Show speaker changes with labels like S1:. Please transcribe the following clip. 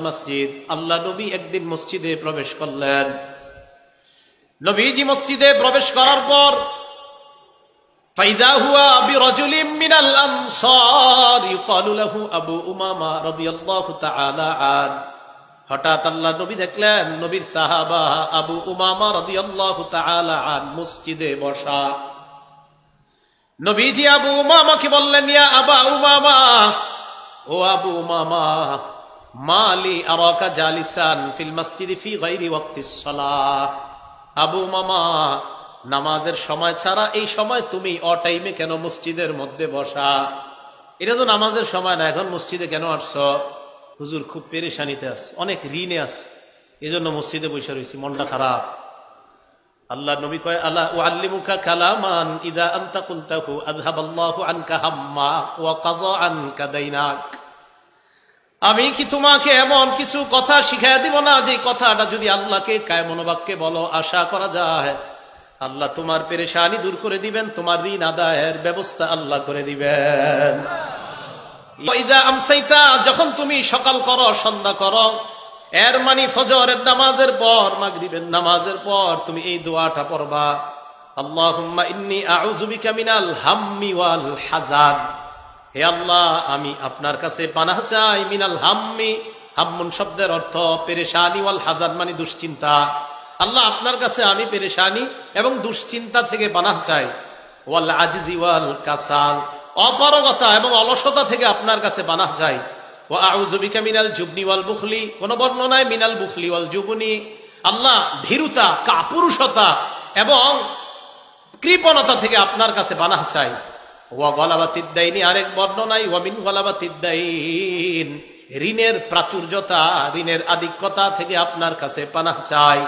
S1: মসজিদ। প্রবেশ করলেন। নবীজি মসজিদে প্রবেশ করার পর হঠাৎ আল্লাহ নবী দেখলেন, নবীর সাহাবা আবু উমামা রাদিয়াল্লাহু তাআলা মসজিদে বসা। নবীজি আবু উমামাকে বললেন, ইয়া আবা উমামা ও আবু উমামা মালি আরাকা জালিসান ফিল মসজিদ ফি গায়রি ওয়াক্তিস সালাহ। আবু মামা, নামাজের সময় ছাড়া এই সময় তুমি অ টাইমে কেন মসজিদের মধ্যে বসা? এটা তো নামাজের সময় না, এখন মসজিদে কেন আসছো? হুজুর খুব পেরেশানিতে আছে, অনেক ঋণে আছে। এই জন্য মসজিদে বসে রয়েছি, মনটা খারাপ। আল্লাহ নবী কয় আল্লাহ ও কালামান ইদা আন্তা কুলতাহু আযহাবাল্লাহু আনকা হাম্মা ওয়া কাযা আনকা দাইনাক? আমি কি তোমাকে এমন কিছু কথা শিখাই দিব না যে কথাটা যদি আল্লাহকে কায় মনোবাক্যে বলো আশা করা যায়? আল্লাহ তোমার পেরেশানি দূর করে দিবেন তোমার ঋণ আদায়ের ব্যবস্থা আল্লাহ করে দিবেন। যখন তুমি সকাল করো সন্ধ্যা করো এর মানি ফজরের নামাজের পর, মাগরিবের নামাজের পর তুমি এই দোয়াটা পড়বা, আল্লাহুম্মা ইন্নী আউযু বিকা মিনাল হাম্মি ওয়াল হাজান হে আল্লাহ, আমি আপনার কাছে পানাহ চাই, মিনাল হাম্মি, হাম্মুন শব্দের অর্থ পেরেশানি, ওয়াল হাজান মানে দুশ্চিন্তা। আল্লাহ, আপনার কাছে আমি পেরেশানি এবং দুশ্চিন্তা থেকে পানাহ চাই। ওয়াল আজিজি ওয়াল কাসাল, অপারগতা এবং অলসতা থেকে আপনার কাছে বানাহ যায় ও আউজবিকা মিনাল জুবনি ওয়াল বুখলি, কোন বর্ণনায় মিনাল বুখলি ওয়াল জুবনি। আল্লাহ ভীরুতা, কাপুরুষতা এবং কৃপণতা থেকে আপনার কাছে বানাহ চাই। ওয়া গলাবা তিদ্দাইনি আরেক বর্ণনায় ওয়ামিন গলাবা তিদ্দাইন ঋণের প্রাচুর্যতা, ঋণের আধিক্যতা থেকে আপনার কাছে পানাহ চাই।